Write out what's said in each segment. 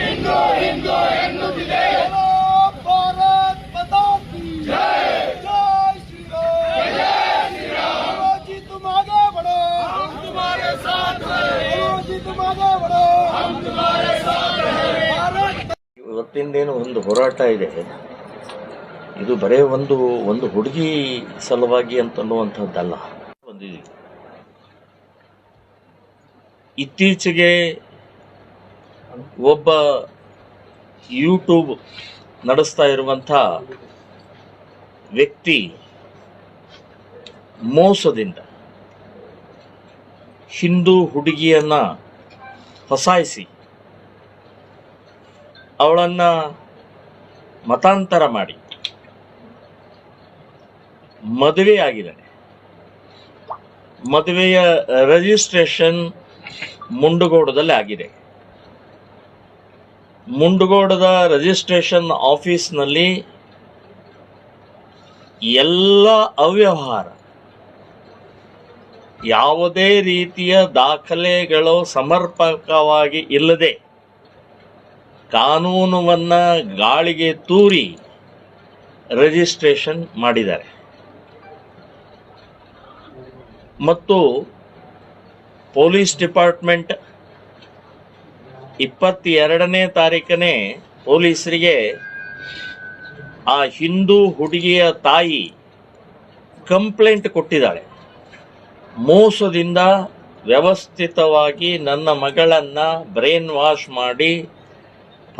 Hindu, Hindu, ಇವತ್ತಿಂದೇನು ಒಂದು ಹೋರಾಟ ಇದೆ ಇದು ಬರೇ ಒಂದು ಒಂದು ಹುಡುಗಿ ಸಲುವಾಗಿ ಅಂತನ್ನುವಂಥದ್ದಲ್ಲ ಒಂದು. ಇತ್ತೀಚೆಗೆ ಒಬ್ಬ ಯೂಟ್ಯೂಬ್ ನಡೆಸ್ತಾ ಇರುವಂಥ ವ್ಯಕ್ತಿ ಮೋಸದಿಂದ ಹಿಂದೂ ಹುಡುಗಿಯನ್ನು ಫಸಾಯಿಸಿ ಅವಳನ್ನ ಮತಾಂತರ ಮಾಡಿ. ಮದುವೆ ಆಗಿದ್ದಾನೆ ಮದುವೆಯ ರಿಜಿಸ್ಟ್ರೇಷನ್ ಮುಂಡುಗೋಡದಲ್ಲಿ ಆಗಿದೆ. ಮುಂಡುಗೋಡದ ರಿಜಿಸ್ಟ್ರೇಷನ್ ಆಫೀಸ್ನಲ್ಲಿ ಎಲ್ಲ ಅವ್ಯವಹಾರ, ಯಾವುದೇ ರೀತಿಯ ದಾಖಲೆಗಳು ಸಮರ್ಪಕವಾಗಿ ಇಲ್ಲದೆ ಕಾನೂನುವನ್ನ ಗಾಳಿಗೆ ತೂರಿ ರಿಜಿಸ್ಟ್ರೇಷನ್ ಮಾಡಿದ್ದಾರೆ. ಮತ್ತು ಪೊಲೀಸ್ ಡಿಪಾರ್ಟ್ಮೆಂಟ್ ಇಪ್ಪತ್ತೆರಡನೇ ತಾರೀಕನೇ ಪೊಲೀಸರಿಗೆ ಆ ಹಿಂದೂ ಹುಡುಗಿಯ ತಾಯಿ ಕಂಪ್ಲೇಂಟ್ ಕೊಟ್ಟಿದ್ದಾಳೆ. ಮೋಸದಿಂದ ವ್ಯವಸ್ಥಿತವಾಗಿ ನನ್ನ ಮಗಳನ್ನು ಬ್ರೈನ್ ವಾಶ್ ಮಾಡಿ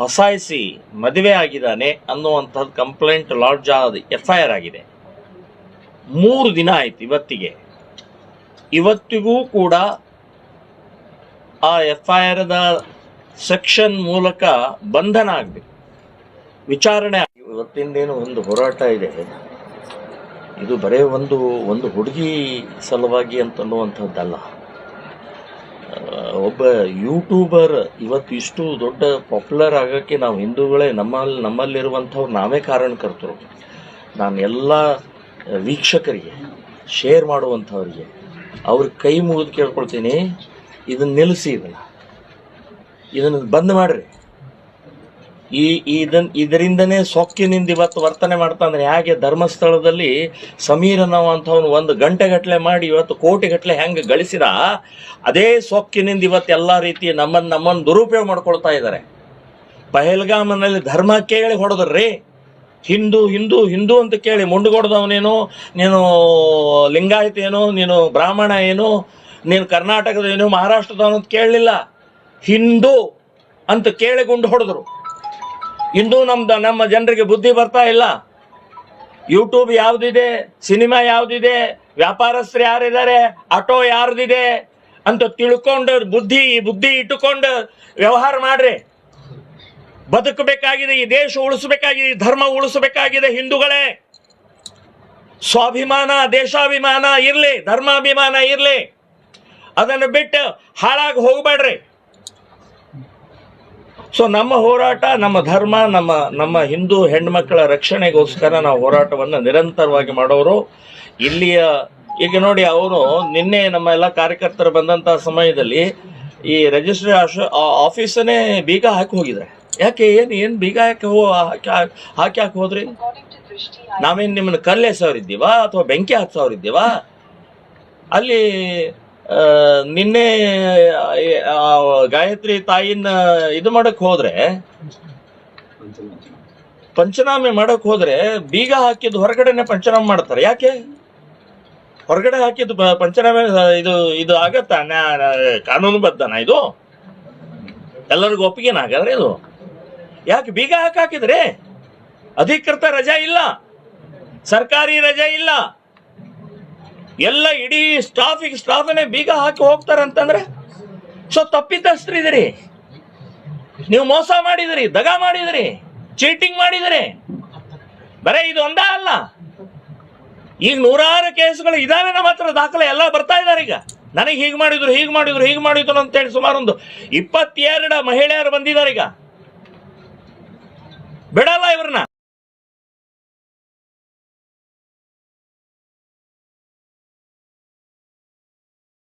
ಫಸಾಯಿಸಿ ಮದುವೆ ಆಗಿದ್ದಾನೆ ಅನ್ನುವಂಥದ್ದು ಕಂಪ್ಲೇಂಟ್ ಲಾಡ್ಜ್ ಆದ ಎಫ್ ಐ ಆರ್ ಆಗಿದೆ. ಮೂರು ದಿನ ಆಯ್ತು ಇವತ್ತಿಗೆ. ಇವತ್ತಿಗೂ ಕೂಡ ಆ ಎಫ್ ಐ ಆರ್ದ ಸೆಕ್ಷನ್ ಮೂಲಕ ಬಂಧನ ಆಗಬೇಕು. ವಿಚಾರಣೆ ಆಗಿ ಇವತ್ತಿಂದೇನು ಒಂದು ಹೋರಾಟ ಇದೆ. ಇದು ಬರೇ ಒಂದು ಒಂದು ಹುಡುಗಿ ಸಲುವಾಗಿ ಅಂತನ್ನುವಂಥದ್ದಲ್ಲ. ಒಬ್ಬ ಯೂಟ್ಯೂಬರ್ ಇವತ್ತು ಇಷ್ಟು ದೊಡ್ಡ ಪಾಪ್ಯುಲರ್ ಆಗೋಕ್ಕೆ ನಾವು ಹಿಂದೂಗಳೇ ನಮ್ಮಲ್ಲಿ ನಮ್ಮಲ್ಲಿರುವಂಥವ್ರು ನಾವೇ ಕಾರಣಕರ್ತರು. ನಾನು ಎಲ್ಲ ವೀಕ್ಷಕರಿಗೆ ಶೇರ್ ಮಾಡುವಂಥವ್ರಿಗೆ ಅವ್ರ ಕೈ ಮುಗಿದು ಕೇಳ್ಕೊಳ್ತೀನಿ. ಇದನ್ನು ನಿಲ್ಲಿಸಿ ಇದನ್ನು. ಇದನ್ನು ಬಂದ್ ಮಾಡ್ರಿ. ಈ, ಇದನ್, ಇದರಿಂದನೇ ಸೊಕ್ಕಿನಿಂದ ಇವತ್ತು ವರ್ತನೆ ಮಾಡ್ತಾನೆ ಹೇಗೆ ಧರ್ಮಸ್ಥಳದಲ್ಲಿ ಸಮೀರ್ ಅನ್ನುವಂಥವ್ನು ಒಂದು ಗಂಟೆಗಟ್ಟಲೆ ಮಾಡಿ ಇವತ್ತು ಕೋಟಿಗಟ್ಟಲೆ ಹೆಂಗೆ ಗಳಿಸಿದ, ಅದೇ ಸೊಕ್ಕಿನಿಂದ ಇವತ್ತು ಎಲ್ಲ ರೀತಿ ನಮ್ಮನ್ನು ನಮ್ಮನ್ನು ದುರುಪಯೋಗ ಮಾಡ್ಕೊಳ್ತಾ ಇದ್ದಾರೆ ಪಹಲ್ಗಾಮನಲ್ಲಿ ಧರ್ಮ ಕೇಳಿ ಹೊಡೆದ್ರಿ ಹಿಂದೂ ಹಿಂದೂ ಹಿಂದೂ ಅಂತ ಕೇಳಿ ಮುಂಡುಗೊಡ್ದವನೇನು, ನೀನು ಲಿಂಗಾಯತ ಏನು, ನೀನು ಬ್ರಾಹ್ಮಣ ಏನು, ನೀನು ಕರ್ನಾಟಕದ ಏನು, ಮಹಾರಾಷ್ಟ್ರದವನು ಅಂತ ಕೇಳಲಿಲ್ಲ. ಹಿಂದೂ ಅಂತ ಕೇಳಿ ಗುಂಡು ಹೊಡೆದ್ರು. ಇಂದು ನಮ್ದು ನಮ್ಮ ಜನರಿಗೆ ಬುದ್ಧಿ ಬರ್ತಾ ಇಲ್ಲ. ಯೂಟ್ಯೂಬ್ ಯಾವ್ದಿದೆ, ಸಿನಿಮಾ ಯಾವ್ದಿದೆ, ವ್ಯಾಪಾರಸ್ಥರು ಯಾರಿದ್ದಾರೆ, ಆಟೋ ಯಾರ್ದಿದೆ ಅಂತ ತಿಳ್ಕೊಂಡು ಬುದ್ಧಿ ಬುದ್ಧಿ ಇಟ್ಟುಕೊಂಡು ವ್ಯವಹಾರ ಮಾಡ್ರಿ. ಬದುಕಬೇಕಾಗಿದೆ, ಈ ದೇಶ ಉಳಿಸಬೇಕಾಗಿದೆ, ಈ ಧರ್ಮ ಉಳಿಸಬೇಕಾಗಿದೆ ಹಿಂದೂಗಳೇ. ಸ್ವಾಭಿಮಾನ, ದೇಶಾಭಿಮಾನ ಇರಲಿ, ಧರ್ಮಾಭಿಮಾನ ಇರಲಿ. ಅದನ್ನು ಬಿಟ್ಟು ಹಾಳಾಗಿ ಹೋಗ್ಬೇಡ್ರಿ. ಸೊ ನಮ್ಮ ಹೋರಾಟ, ನಮ್ಮ ಧರ್ಮ, ನಮ್ಮ ನಮ್ಮ ಹಿಂದೂ ಹೆಣ್ಮಕ್ಕಳ ರಕ್ಷಣೆಗೋಸ್ಕರ ನಾವು ಹೋರಾಟವನ್ನು ನಿರಂತರವಾಗಿ ಮಾಡೋರು. ಇಲ್ಲಿಯ, ಈಗ ನೋಡಿ ಅವರು ನಿನ್ನೆ ನಮ್ಮ ಎಲ್ಲ ಕಾರ್ಯಕರ್ತರು ಬಂದಂತಹ ಸಮಯದಲ್ಲಿ ಈ ರಿಜಿಸ್ಟ್ರಿ ಆಫೀಸನ್ನೇ ಬೀಗ ಹಾಕಿ ಹೋಗಿದ್ರೆ ಯಾಕೆ, ಏನು ಏನು ಬೀಗ ಹಾಕಿ ಹೋ, ಹಾಕಿ ಹಾಕಿ ಹೋದ್ರಿ? ನಾವೇನು ನಿಮ್ಮನ್ನ ಕಲ್ಲು ಎಸವ್ರಿದ್ದೀವಾ ಅಥವಾ ಬೆಂಕಿ ಹಚ್ಚೋರಿದ್ದೀವಾ ಅಲ್ಲಿ ನಿನ್ನೆ ಗಾಯತ್ರಿ ತಾಯಿನ ಇದು ಮಾಡಕ್ ಹೋದ್ರೆ, ಪಂಚನಾಮೆ ಮಾಡಕ್ ಹೋದ್ರೆ ಬೀಗ ಹಾಕಿದ್ದು ಹೊರಗಡೆನೆ ಪಂಚನಾಮ ಮಾಡ್ತಾರೆ. ಯಾಕೆ? ಹೊರಗಡೆ ಹಾಕಿದ್ದು ಪಂಚನಾಮೆ, ಇದು ಇದು ಆಗತ್ತಾ? ಕಾನೂನು ಕಾನೂನುಬದ್ಧನಾ ಇದು? ಎಲ್ಲರಿಗೂ ಒಪ್ಪಿಗೆನ ಹಾಗಾದ್ರೆ ಇದು? ಯಾಕೆ ಬೀಗ ಹಾಕಿ ಹಾಕಿದ್ರೆ? ಅಧಿಕೃತ ರಜಾ ಇಲ್ಲ. ಸರ್ಕಾರಿ ರಜಾ ಇಲ್ಲ. ಎಲ್ಲ ಇಡೀ ಸ್ಟಾಫಿಗೆ ಸ್ಟಾಫನೇ ಬೀಗ ಹಾಕಿ ಹೋಗ್ತಾರಂತಂದ್ರೆ ಸೊ ತಪ್ಪಿತಸ್ಥರಿದ್ದೀರಿ. ನೀವು ಮೋಸ ಮಾಡಿದಿರಿ ದಗ ಮಾಡಿದಿರಿ ಚೀಟಿಂಗ್ ಮಾಡಿದಿರಿ ಬರೇ ಇದು ಒಂದೇ ಅಲ್ಲ. ಈಗ ನೂರಾರು ಕೇಸ್ಗಳು ಇದಾವೆ ನಮ್ಮ ಹತ್ರ, ದಾಖಲೆ ಎಲ್ಲ ಬರ್ತಾ ಇದ್ದಾರೆ ಈಗ. ನನಗೆ ಹೀಗೆ ಮಾಡಿದ್ರು ಹೀಗೆ ಮಾಡಿದ್ರು ಹೀಗೆ ಮಾಡಿದ್ರು ಅಂತೇಳಿ ಸುಮಾರು ಒಂದು ಇಪ್ಪತ್ತೆರಡು ಮಹಿಳೆಯರು ಬಂದಿದ್ದಾರೆ ಈಗ. ಬಿಡಲ್ಲ ಇವ್ರನ್ನ.